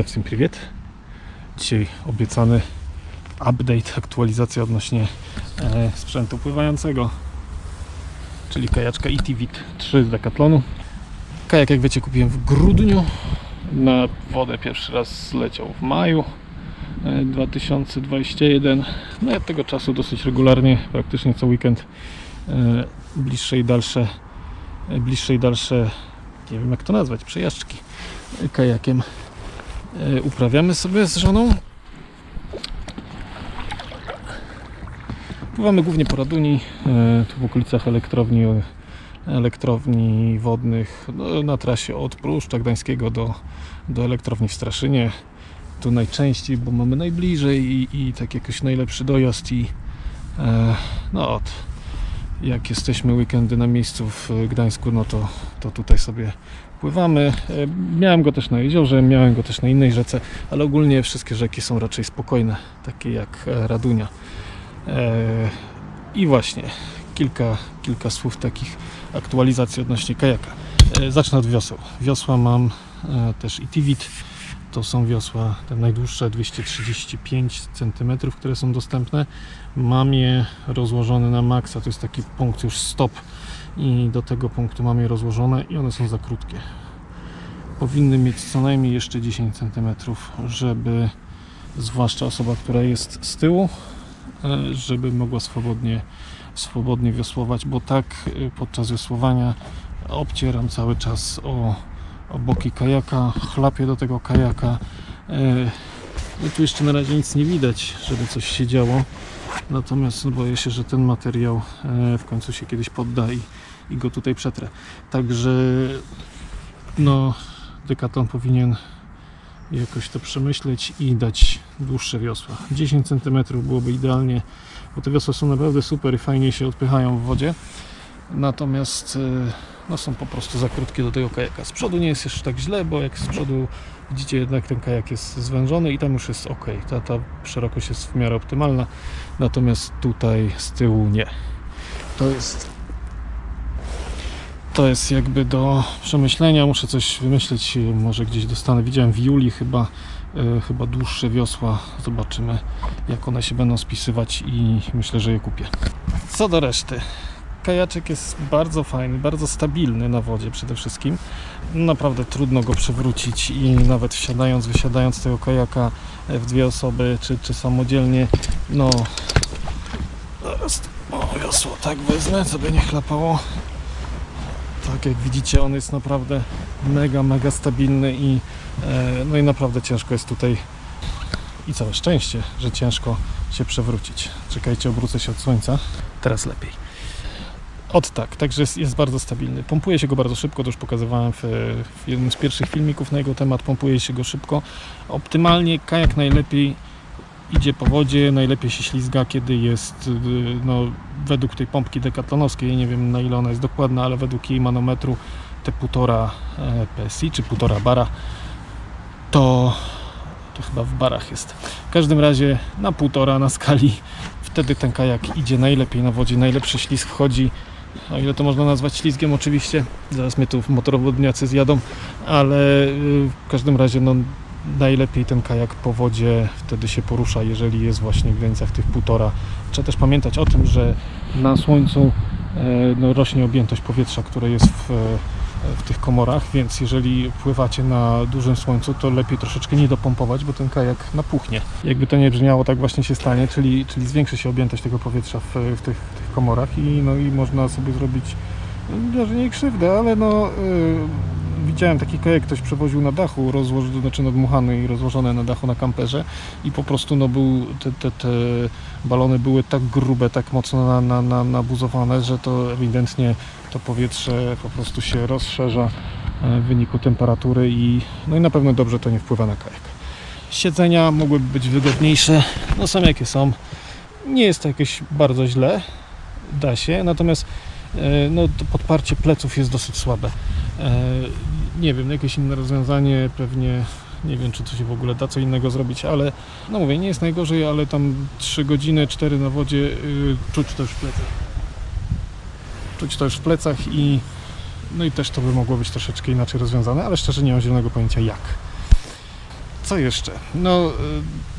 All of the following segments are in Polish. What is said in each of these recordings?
Друзья, всем привет! Dzisiaj obiecany update, aktualizacja odnośnie e, sprzętu pływającego, czyli kajaczka E ETVIC 3 z Decathlonu. Kajak, jak wiecie, kupiłem w grudniu. Na wodę pierwszy raz zleciał w maju e, 2021. No i od tego czasu dosyć regularnie, praktycznie co weekend, e, bliższe i dalsze, e, bliższe i dalsze, nie wiem jak to nazwać, przejażdżki e, kajakiem e, uprawiamy sobie z żoną. Pływamy głównie po Raduni, e, tu w okolicach elektrowni, elektrowni wodnych, no, na trasie od Pruszcza Gdańskiego do, do elektrowni w Straszynie. Tu najczęściej, bo mamy najbliżej i, i tak jakoś najlepszy dojazd i e, no od, jak jesteśmy weekendy na miejscu w Gdańsku, no to, to tutaj sobie pływamy. E, Miałem go też na jeziorze, miałem go też na innej rzece, ale ogólnie wszystkie rzeki są raczej spokojne, takie jak e, Radunia. E, I właśnie kilka, kilka słów takich aktualizacji odnośnie kajaka. E, Zacznę od wioseł. Wiosła mam e, też i Tivit. To są wiosła te najdłuższe 235 cm, które są dostępne. Mam je rozłożone na maksa, to jest taki punkt już stop i do tego punktu mam je rozłożone i one są za krótkie. Powinny mieć co najmniej jeszcze 10 cm, żeby zwłaszcza osoba, która jest z tyłu, e, żeby mogła swobodnie, swobodnie wiosłować, bo tak e, podczas wiosłowania obcieram cały czas o, o boki kajaka, chlapię do tego kajaka. E, No tu jeszcze na razie nic nie widać, żeby coś się działo. Natomiast boję się, że ten materiał e, w końcu się kiedyś podda i, i go tutaj przetrę. Także no Decathlon powinien jakoś to przemyśleć i dać dłuższe wiosła. 10 cm byłoby idealnie, bo te wiosła są naprawdę super i fajnie się odpychają w wodzie. Natomiast e, no, są po prostu za krótkie do tego kajaka. Z przodu nie jest jeszcze tak źle, bo jak z przodu widzicie jednak ten kajak jest zwężony i tam już jest ok. Ta, ta szerokość jest w miarę optymalna, natomiast tutaj z tyłu nie. To jest to jest jakby do przemyślenia. Muszę coś wymyśleć, może gdzieś dostanę. Widziałem w Julii chyba, e, chyba dłuższe wiosła. Zobaczymy, jak one się będą spisywać i myślę, że je kupię. Co do reszty. Kajaczek jest bardzo fajny, bardzo stabilny na wodzie przede wszystkim. Naprawdę trudno go przewrócić i nawet wsiadając, wysiadając tego kajaka w dwie osoby, czy, czy samodzielnie, no... Zaraz, o wiosło tak wezmę, co by nie chlapało. Tak jak widzicie, on jest naprawdę mega, mega stabilny i, e, no i naprawdę ciężko jest tutaj i całe szczęście, że ciężko się przewrócić. Czekajcie, obrócę się od słońca. Teraz lepiej. Od tak, także jest, jest bardzo stabilny. Pompuje się go bardzo szybko, to już pokazywałem w, w jednym z pierwszych filmików na jego temat. Pompuje się go szybko. Optymalnie kajak najlepiej idzie po wodzie, najlepiej się ślizga, kiedy jest y, no, według tej pompki dekatlonowskiej, nie wiem na ile ona jest dokładna, ale według jej manometru te 1,5 e, PSI czy 1,5 bara to, to chyba w barach jest. W każdym razie na 1,5 na skali wtedy ten kajak idzie najlepiej na wodzie, najlepszy ślizg wchodzi. O ile to można nazwać ślizgiem oczywiście, zaraz mnie tu motorowodniacy zjadą, ale y, w każdym razie no, najlepiej ten kajak po wodzie wtedy się porusza, jeżeli jest właśnie w granicach tych półtora. Trzeba też pamiętać o tym, że na słońcu e, no, rośnie objętość powietrza, które jest w, w tych komorach, więc jeżeli pływacie na dużym słońcu, to lepiej troszeczkę nie dopompować, bo ten kajak napuchnie. Jakby to nie brzmiało, tak właśnie się stanie, czyli, czyli zwiększy się objętość tego powietrza w, w tych, tych komorach i, no, i można sobie zrobić może nie krzywdę, ale no y, widziałem taki kajak, ktoś przewoził na dachu, rozłożył, znaczy nadmuchany i rozłożone na dachu na kamperze i po prostu no był, te, te, te balony były tak grube, tak mocno na, na, na, nabuzowane, że to ewidentnie to powietrze po prostu się rozszerza e, w wyniku temperatury i no i na pewno dobrze to nie wpływa na kajak. Siedzenia mogłyby być wygodniejsze, no są jakie są. Nie jest to jakieś bardzo źle, da się, natomiast no, to podparcie pleców jest dosyć słabe. E, Nie wiem, jakieś inne rozwiązanie, pewnie nie wiem, czy to się w ogóle da co innego zrobić, ale no mówię, nie jest najgorzej, ale tam 3 godziny, 4 na wodzie, yy, czuć to już w plecach. Czuć to już w plecach i no i też to by mogło być troszeczkę inaczej rozwiązane, ale szczerze nie mam zielonego pojęcia jak. Co jeszcze? No,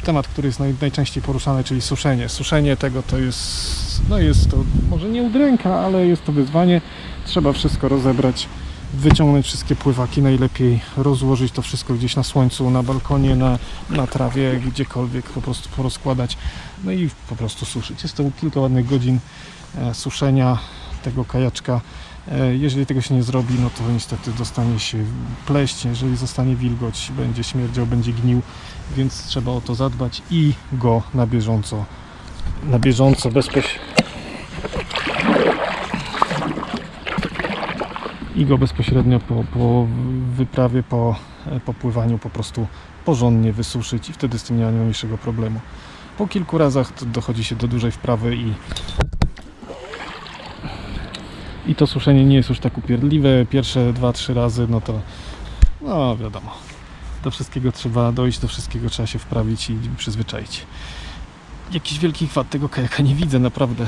y, temat, który jest naj, najczęściej poruszany, czyli suszenie. Suszenie tego to jest, no jest to może nie udręka, ale jest to wyzwanie. Trzeba wszystko rozebrać, wyciągnąć wszystkie pływaki, najlepiej rozłożyć to wszystko gdzieś na słońcu, na balkonie, na, na trawie, gdziekolwiek po prostu porozkładać, no i po prostu suszyć. Jest to kilka ładnych godzin e, suszenia tego kajaczka. E, Jeżeli tego się nie zrobi, no to niestety dostanie się pleść, jeżeli zostanie wilgoć, będzie śmierdział, będzie gnił, więc trzeba o to zadbać i go na bieżąco, na bieżąco, bezpośrednio i go bezpośrednio po, po wyprawie, po, po pływaniu po prostu porządnie wysuszyć i wtedy z tym nie ma najmniejszego problemu. Po kilku razach dochodzi się do dużej wprawy i i to suszenie nie jest już tak upierdliwe. Pierwsze 2-3 razy, no to no wiadomo. Do wszystkiego trzeba dojść, do wszystkiego trzeba się wprawić i przyzwyczaić. Jakichś wielkich wad tego kajaka nie widzę, naprawdę.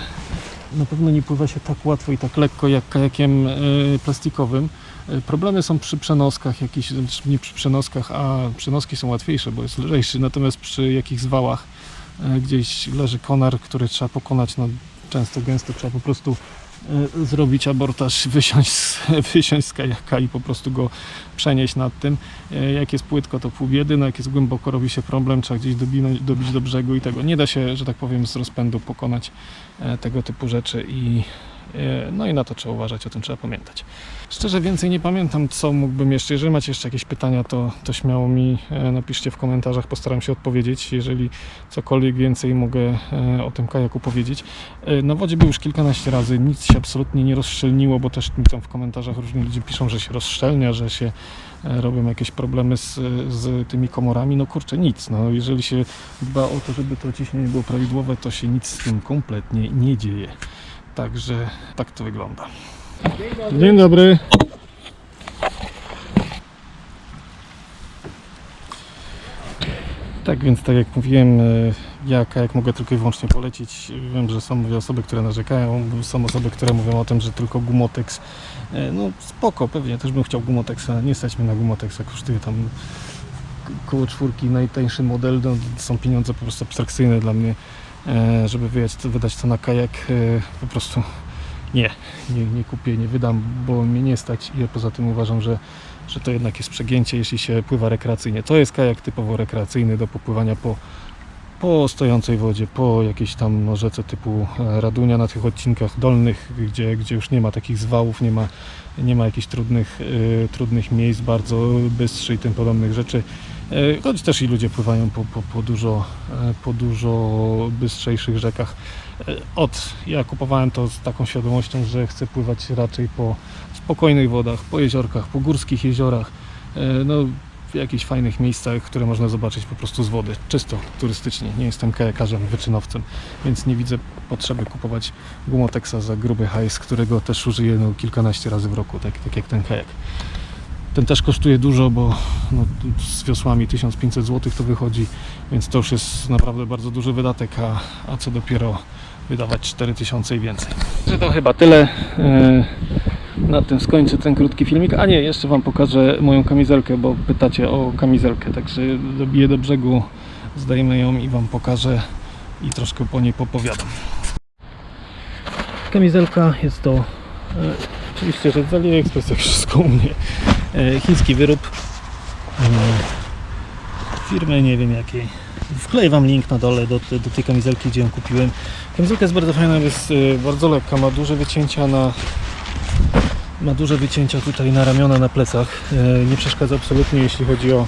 Na pewno nie pływa się tak łatwo i tak lekko jak kajakiem y, plastikowym. Y, Problemy są przy przenoskach, jakichś, znaczy nie przy przenoskach, a przenoski są łatwiejsze, bo jest lżejszy, natomiast przy jakichś zwałach y, gdzieś leży konar, który trzeba pokonać, no często, gęsto trzeba po prostu zrobić abortaż, wysiąść z, wysiąść z kajaka i po prostu go przenieść nad tym. Y, Jak jest płytko, to pół biedy, no jak jest głęboko, robi się problem, trzeba gdzieś dobinąć, dobić do brzegu i tego. Nie da się, że tak powiem, z rozpędu pokonać e, tego typu rzeczy i e, no i na to trzeba uważać, o tym trzeba pamiętać. Szczerze więcej nie pamiętam, co mógłbym jeszcze. Jeżeli macie jeszcze jakieś pytania, to, to śmiało mi e, napiszcie w komentarzach, postaram się odpowiedzieć. Jeżeli cokolwiek więcej mogę e, o tym kajaku powiedzieć. E, Na wodzie był już kilkanaście razy, nic się absolutnie nie rozszczelniło, bo też mi tam w komentarzach różni ludzie piszą, że się rozszczelnia, że się e, robią jakieś problemy z, z tymi komorami. No kurczę, nic. No, jeżeli się dba o to, żeby to ciśnienie było prawidłowe, to się nic z tym kompletnie nie dzieje. Także tak to wygląda. Dzień dobry. Tak więc, tak jak mówiłem, e, ja kajak mogę tylko i wyłącznie polecić. Wiem, że są mówię, osoby, które narzekają, są osoby, które mówią o tym, że tylko Gumotex. E, No spoko, pewnie też bym chciał Gumotexa. Nie stać mnie na Gumotexa, kosztuje tam koło czwórki najtańszy model. No, są pieniądze po prostu abstrakcyjne dla mnie, żeby wydać, to na kajak. e, Po prostu nie, nie, nie kupię, nie wydam, bo mnie nie stać i poza tym uważam, że, że to jednak jest przegięcie, jeśli się pływa rekreacyjnie. To jest kajak typowo rekreacyjny do popływania po, po stojącej wodzie, po jakiejś tam rzece typu e, Radunia na tych odcinkach dolnych, gdzie, gdzie już nie ma takich zwałów, nie ma, nie ma jakichś trudnych, e, trudnych miejsc, bardzo bystrzy i tym podobnych rzeczy. E, Choć też i ludzie pływają po, po, po, dużo, po dużo bystrzejszych rzekach. Od ja kupowałem to z taką świadomością, że chcę pływać raczej po spokojnych wodach, po jeziorkach, po górskich jeziorach, e, no, w jakichś fajnych miejscach, które można zobaczyć po prostu z wody, czysto turystycznie. Nie jestem kajakarzem, wyczynowcem, więc nie widzę potrzeby kupować gumoteksa za gruby hajs, którego też użyję no, kilkanaście razy w roku, tak, tak jak ten kajak. Ten też kosztuje dużo, bo no, z wiosłami 1500 zł to wychodzi, więc to już jest naprawdę bardzo duży wydatek, a, a co dopiero wydawać 4000 i więcej. To chyba tyle. E, Na tym skończę ten krótki filmik. A nie, jeszcze Wam pokażę moją kamizelkę, bo pytacie o kamizelkę, także dobiję do brzegu, zdejmę ją i Wam pokażę i troszkę po niej popowiadam. Kamizelka jest to e, oczywiście, że z AliExpress jak wszystko u mnie. E, chiński wyrób e, firmy nie wiem jakiej. Wkleję Wam link na dole do, do tej kamizelki, gdzie ją kupiłem. Kamizelka jest bardzo fajna, jest e, bardzo lekka, ma duże wycięcia na ma duże wycięcia tutaj na ramiona, na plecach. E, Nie przeszkadza absolutnie, jeśli chodzi o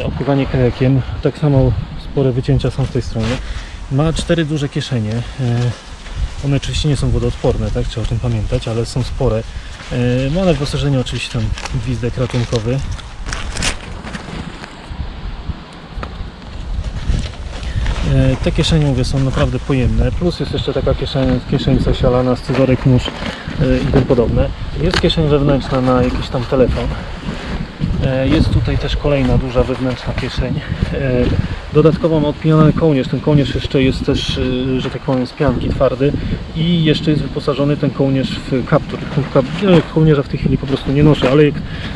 e, opływanie kajakiem. Tak samo spore wycięcia są z tej strony. Ma cztery duże kieszenie. E, One oczywiście nie są wodoodporne, tak? Trzeba o tym pamiętać, ale są spore. Ma na wyposażeniu oczywiście tam gwizdek ratunkowy. Te kieszenie, mówię, są naprawdę pojemne. Plus jest jeszcze taka kieszeń, kieszeń zasialana, scyzorek, nóż e, i tym podobne. Jest kieszeń wewnętrzna na jakiś tam telefon. E, Jest tutaj też kolejna duża wewnętrzna kieszeń. E, Dodatkowo ma odpinany kołnierz. Ten kołnierz jeszcze jest też, e, że tak powiem, z pianki twardy i jeszcze jest wyposażony ten kołnierz w kaptur. Kap- Kołnierza w tej chwili po prostu nie noszę, ale jak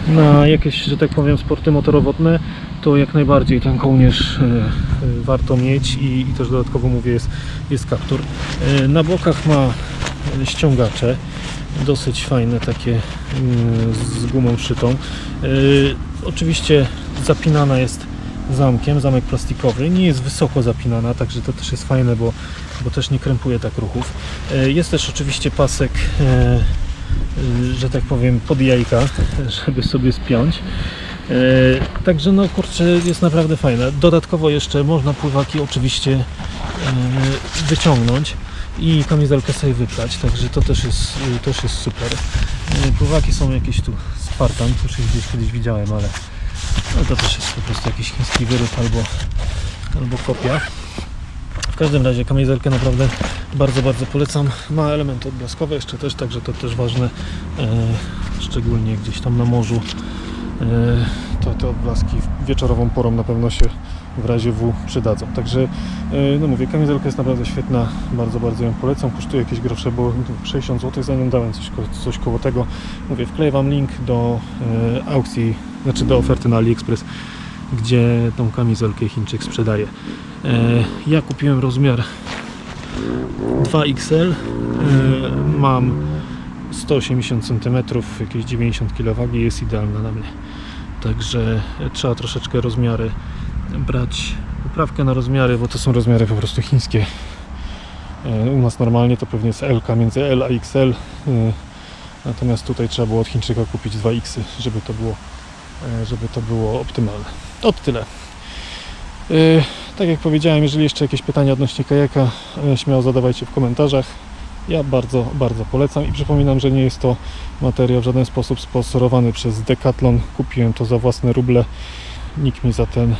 na jakieś, że tak powiem, sporty motorowodne, to jak najbardziej ten kołnierz e, e, warto mieć i, i też dodatkowo mówię, jest, jest kaptur. E, na bokach ma e, ściągacze, dosyć fajne takie mm, z gumą szytą. E, Oczywiście zapinana jest zamkiem, zamek plastikowy, nie jest wysoko zapinana, także to też jest fajne, bo, bo też nie krępuje tak ruchów. E, Jest też oczywiście pasek, y, że tak powiem, pod jajka, żeby sobie spiąć. Także no kurczę, jest naprawdę fajne. Dodatkowo jeszcze można pływaki oczywiście wyciągnąć i kamizelkę sobie wyprać, także to też jest, y, też jest super. E, Pływaki są jakieś tu Spartan, już ich gdzieś kiedyś widziałem, ale no to też jest po prostu jakiś chiński wyrób albo, albo kopia. W każdym razie kamizelkę naprawdę bardzo, bardzo polecam. Ma elementy odblaskowe jeszcze też, także to też ważne, e, szczególnie gdzieś tam na morzu. To te odblaski wieczorową porą na pewno się w razie W przydadzą. Także, e, no mówię, kamizelka jest naprawdę świetna, bardzo, bardzo ją polecam. Kosztuje jakieś grosze, bo 60 zł za nią dałem coś, coś koło tego. Mówię, wkleję Wam link do e, aukcji, znaczy do oferty na AliExpress, gdzie tą kamizelkę Chińczyk sprzedaje. E, ja kupiłem rozmiar 2XL, e, mam 180 cm, jakieś 90 kg, jest idealna na mnie. Także trzeba troszeczkę rozmiary brać, poprawkę na rozmiary, bo to są rozmiary po prostu chińskie. E, U nas normalnie to pewnie jest L między L a XL, e, natomiast tutaj trzeba było od Chińczyka kupić 2X, żeby to było, e, żeby to było optymalne. Od tyle. Tak jak powiedziałem, jeżeli jeszcze jakieś pytania odnośnie kajaka, śmiało zadawajcie w komentarzach. Ja bardzo, bardzo polecam i przypominam, że nie jest to materiał w żaden sposób sponsorowany przez Decathlon. Kupiłem to za własne ruble. Nikt mi za ten,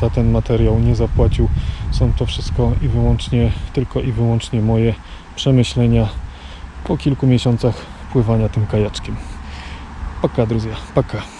za ten materiał nie zapłacił. Są to wszystko i wyłącznie, tylko i wyłącznie moje przemyślenia po kilku miesiącach pływania tym kajaczkiem. Paka, druzja, paka.